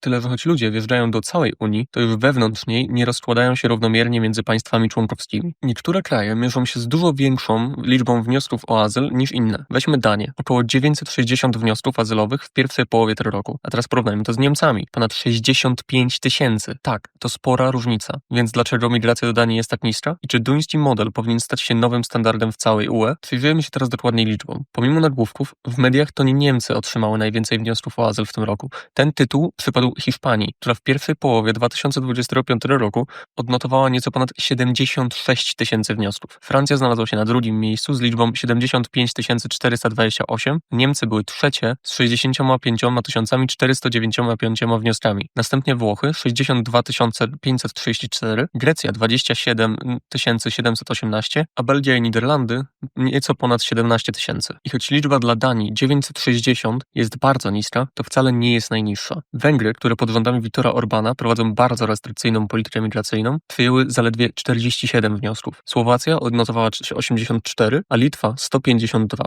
Tyle, że choć ludzie wjeżdżają do całej Unii, to już wewnątrz niej nie rozkładają się równomiernie między państwami członkowskimi. Niektóre kraje mierzą się z dużo większą liczbą wniosków o azyl niż inne. Weźmy Danię. Około 960 wniosków azylowych w pierwszej połowie tego roku. A teraz porównajmy to z Niemcami. Ponad 65 tysięcy. Tak, to spora różnica. Więc dlaczego migracja do Danii jest tak niska? I czy duński model powinien stać się nowym standardem w całej UE? Przyjrzyjmy się teraz dokładniej liczbom. Pomimo nagłówków, w mediach to nie Niemcy otrzymały najwięcej wniosków o azyl w tym roku. Ten tytuł przypadł Hiszpanii, która w pierwszej połowie 2025 roku odnotowała nieco ponad 76 tysięcy wniosków. Francja znalazła się na drugim miejscu z liczbą 75 428, Niemcy były trzecie z 65 495 wnioskami. Następnie Włochy 62 534, Grecja 27 718, a Belgia i Niderlandy nieco ponad 17 tysięcy. I choć liczba dla Danii 960 jest bardzo niska, to wcale nie jest najniższa. Węgry, które pod rządami Viktora Orbana prowadzą bardzo restrykcyjną politykę migracyjną, przyjęły zaledwie 47 wniosków. Słowacja odnotowała 84, a Litwa 152.